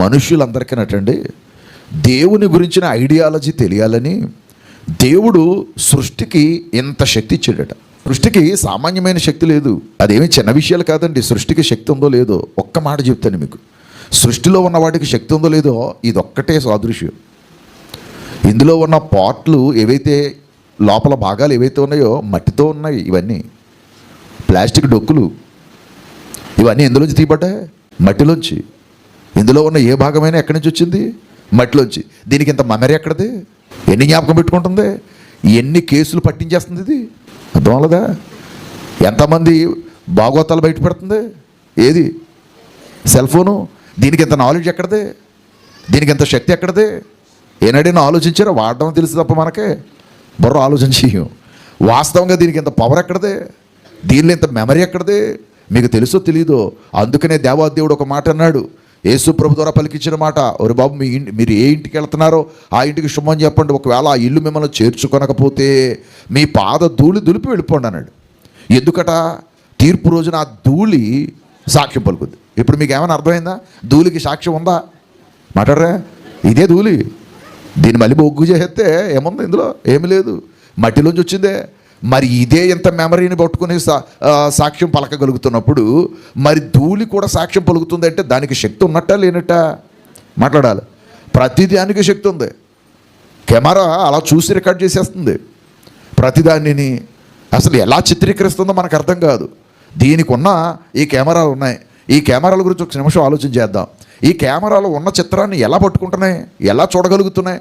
మనుషులందరికీనటండి దేవుని గురించిన ఐడియాలజీ తెలియాలని దేవుడు సృష్టికి ఇంత శక్తి ఇచ్చాడట. సృష్టికి సామాన్యమైన శక్తి లేదు. అదేమి చిన్న విషయాలు కాదండి. సృష్టికి శక్తి ఉందో లేదో ఒక్క మాట చెప్తాను మీకు. సృష్టిలో ఉన్న వాటికి శక్తి ఉందో లేదో ఇది ఒక్కటే సాదృశ్యం. ఇందులో ఉన్న పాట్లు ఏవైతే లోపల భాగాలు ఏవైతే ఉన్నాయో మట్టితో ఉన్నాయి ఇవన్నీ. ప్లాస్టిక్ డొక్కులు. ఇవన్నీ ఎందులోంచి తీయబడ్డాయి? మట్టిలోంచి. ఇందులో ఉన్న ఏ భాగమైనా ఎక్కడి నుంచి వచ్చింది? మట్టిలోంచి. దీనికి ఇంత మెమరీ ఎక్కడిది? ఎన్ని జ్ఞాపకం పెట్టుకుంటుంది? ఎన్ని కేసులు పట్టించేస్తుంది ఇది? అర్థం అవ్వలేదా? ఎంతమంది భాగోతాలు బయట పెడుతుంది? ఏది? Cell phone? దీనికి ఇంత నాలెడ్జ్ ఎక్కడదే? దీనికి ఇంత శక్తి ఎక్కడదే? ఏనాడైనా ఆలోచించారో? వాడడం తెలుసు తప్ప మనకే. బుర్ర ఆలోచించి వాస్తవంగా దీనికి ఇంత పవర్ ఎక్కడిదే? దీనిలో ఇంత మెమరీ ఎక్కడిదే? మీకు తెలుసో తెలీదో? అందుకనే దేవాదేవుడు ఒక మాట అన్నాడు. యేసు ప్రభు ద్వారా పలికించిన మాట ఒరు బాబు మీ ఇంటి మీరు ఏ ఇంటికి వెళ్తున్నారో ఆ ఇంటికి శుభం చెప్పండి. ఒకవేళ ఆ ఇల్లు మిమ్మల్ని చేర్చుకొనకపోతే మీ పాద ధూళి దులిపి వెళ్ళిపోండి అన్నాడు. ఎందుకట? తీర్పు రోజున ఆ ధూళి సాక్ష్యం పలుకుద్ది ఇప్పుడు మీకు ఏమైనా అర్థమైందా? ధూళికి సాక్ష్యం ఉందా? మాట్లాడరా? ఇదే ధూళి. దీన్ని మళ్ళీ బొగ్గు చేస్తే ఏముంది ఇందులో? ఏమి లేదు. మట్టిలోంచి వచ్చిందే. మరి ఇదే ఎంత మెమరీని పట్టుకుని సా సాక్ష్యం పలకగలుగుతున్నప్పుడు మరి ధూళి కూడా సాక్ష్యం పలుకుతుంది దానికి శక్తి ఉన్నట్ట లేనట్ట? మాట్లాడాలి. ప్రతిదానికి శక్తి ఉంది. కెమెరా అలా చూసి రికార్డ్ చేసేస్తుంది. ప్రతిదానిని అసలు ఎలా చిత్రీకరిస్తుందో మనకు అర్థం కాదు. దీనికి ఉన్న ఈ కెమెరాలు ఉన్నాయి. ఈ కెమెరాల గురించి ఒక నిమిషం ఆలోచన చేద్దాం. ఈ కెమెరాలో ఉన్న చిత్రాన్ని ఎలా పట్టుకుంటున్నాయి? ఎలా చూడగలుగుతున్నాయి?